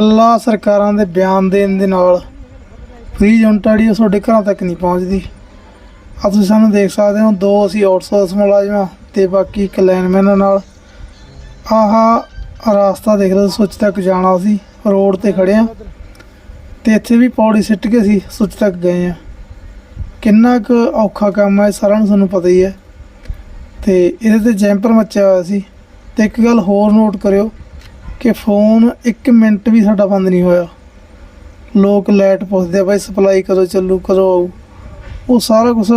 ਕੱਲਾ ਸਰਕਾਰਾਂ ਦੇ ਬਿਆਨ ਦੇਣ ਦੇ ਨਾਲ ਫ੍ਰੀ ਯੂਨਿਟ ਜਿਹੜੀ ਉਹ ਤੁਹਾਡੇ ਘਰਾਂ ਤੱਕ ਨਹੀਂ ਪਹੁੰਚਦੀ। ਆ ਤੁਸੀਂ ਸਾਨੂੰ ਦੇਖ ਸਕਦੇ ਹੋ, ਦੋ ਅਸੀਂ ਆਊਟਸੋਰਸ ਮੁਲਾਜ਼ਮਾਂ ਤੇ ਬਾਕੀ ਇੱਕ ਲਾਈਨਮੈਨਾਂ ਨਾਲ। ਆਹ ਰਾਸਤਾ ਦੇਖ ਲਓ, ਸੁੱਚ ਤੱਕ ਜਾਣਾ ਸੀ, ਰੋਡ ਤੇ ਖੜੇ ਆ। ਤੇ ਇੱਥੇ ਵੀ ਪੌੜੀ ਸਿੱਟ ਕੇ ਸੀ ਸੁੱਚ ਤੱਕ ਗਏ ਆ। ਕਿੰਨਾ ਕੁ ਔਖਾ ਕੰਮ ਹੈ ਇਹ ਸਾਰਿਆਂ ਨੂੰ ਸਾਨੂੰ ਪਤਾ ਹੀ ਹੈ ਤੇ ਇਹਦੇ ਤੇ ਜੈਂਪਰ ਮੱਚਿਆ ਹੋਇਆ ਸੀ। ਤੇ ਇੱਕ ਗੱਲ ਹੋਰ ਨੋਟ ਕਰਿਓ ਕਿ ਫੋਨ 1 ਮਿੰਟ ਵੀ ਸਾਡਾ ਬੰਦ ਨਹੀਂ ਹੋਇਆ। ਲੋਕ ਲੈਟ ਪੁੱਛਦੇ ਆ, ਬਾਈ ਸਪਲਾਈ ਕਦੋਂ ਚੱਲੂ, ਕਦੋਂ ਆਊ? ਉਹ ਸਾਰਾ ਕੁਝ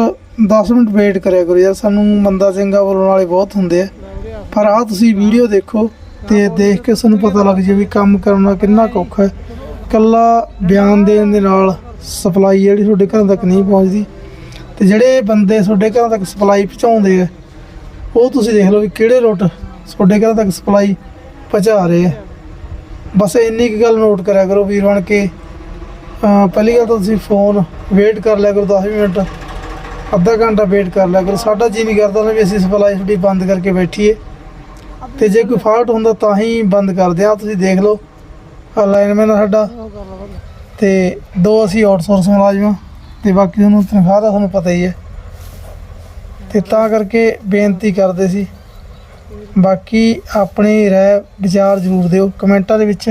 10 ਮਿੰਟ ਵੇਟ ਕਰਿਆ ਕਰੋ ਯਾਰ, ਸਾਨੂੰ ਮੰਦਾ ਚੰਗਾ ਬੋਲਣ ਵਾਲੇ ਬਹੁਤ ਹੁੰਦੇ ਆ। ਪਰ ਆ ਤੁਸੀਂ ਵੀਡੀਓ ਦੇਖੋ ਤੇ ਦੇਖ ਕੇ ਸਾਨੂੰ ਪਤਾ ਲੱਗ ਜੇ ਵੀ ਕੰਮ ਕਰਨਾ ਕਿੰਨਾ ਕੁ ਔਖਾ ਹੈ। ਕੱਲਾ ਬਿਆਨ ਦੇਣ ਦੇ ਨਾਲ ਸਪਲਾਈ ਜਿਹੜੀ ਤੁਹਾਡੇ ਘਰਾਂ ਤੱਕ ਨਹੀਂ ਪਹੁੰਚਦੀ, ਤੇ ਜਿਹੜੇ ਬੰਦੇ ਤੁਹਾਡੇ ਘਰਾਂ ਤੱਕ ਸਪਲਾਈ ਪਹੁੰਚਾਉਂਦੇ ਆ, ਉਹ ਤੁਸੀਂ ਦੇਖ ਲਓ ਵੀ ਕਿਹੜੇ ਰੁੱਟ ਤੁਹਾਡੇ ਘਰਾਂ ਤੱਕ ਸਪਲਾਈ ਪਹੁੰਚਾ ਰਹੇ ਆ ਬਸ ਇੰਨੀ ਕੁ ਗੱਲ ਨੋਟ ਕਰਿਆ ਕਰੋ ਵੀਰ ਬਣ ਕੇ। ਪਹਿਲੀ ਗੱਲ ਤਾਂ ਤੁਸੀਂ ਫੋਨ ਵੇਟ ਕਰ ਲਿਆ ਕਰੋ 10 ਮਿੰਟ। ਅੱਧਾ ਘੰਟਾ ਵੇਟ ਕਰ ਲਿਆ ਕਰੋ। ਸਾਡਾ ਜੀ ਨਹੀਂ ਕਰਦਾ ਨਾ ਵੀ ਅਸੀਂ ਸਪਲਾਈ ਤੁਹਾਡੀ ਬੰਦ ਕਰਕੇ ਬੈਠੀਏ। ਤੇ ਜੇ ਕੋਈ ਫਾਲਟ ਹੁੰਦਾ ਤਾਂ ਹੀ ਬੰਦ ਕਰਦੇ ਆ। ਤੁਸੀਂ ਦੇਖ ਲਓ। ਆ ਲਾਈਨਮੈਨ ਸਾਡਾ। ਤੇ ਦੋ ਅਸੀਂ ਆਊਟਸੋਰਸ ਮੁਲਾਜ਼ਮ ਹਾਂ ਤੇ ਬਾਕੀ ਤੁਹਾਨੂੰ ਤਨਖਾਹ ਦਾ ਤੁਹਾਨੂੰ ਪਤਾ ਹੀ ਹੈ। ਤੇ ਤਾਂ ਕਰਕੇ ਬੇਨਤੀ ਕਰਦੇ ਸੀ। ਬਾਕੀ ਆਪਣੀ ਰਾਏ ਵਿਚਾਰ ਜ਼ਰੂਰ ਦਿਓ ਕਮੈਂਟਾਂ ਦੇ ਵਿੱਚ।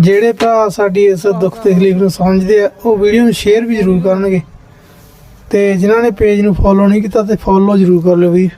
ਜਿਹੜੇ ਭਰਾ ਸਾਡੀ ਇਸ ਦੁੱਖ ਤਕਲੀਫ ਨੂੰ ਸਮਝਦੇ ਆ, ਉਹ ਵੀਡੀਓ ਨੂੰ ਸ਼ੇਅਰ ਵੀ ਜ਼ਰੂਰ ਕਰਨਗੇ। ਤੇ ਜਿਨ੍ਹਾਂ ਨੇ ਪੇਜ ਨੂੰ ਫੋਲੋ ਨਹੀਂ ਕੀਤਾ, ਤੇ ਫੋਲੋ ਜ਼ਰੂਰ ਕਰ ਲਿਓ ਵੀ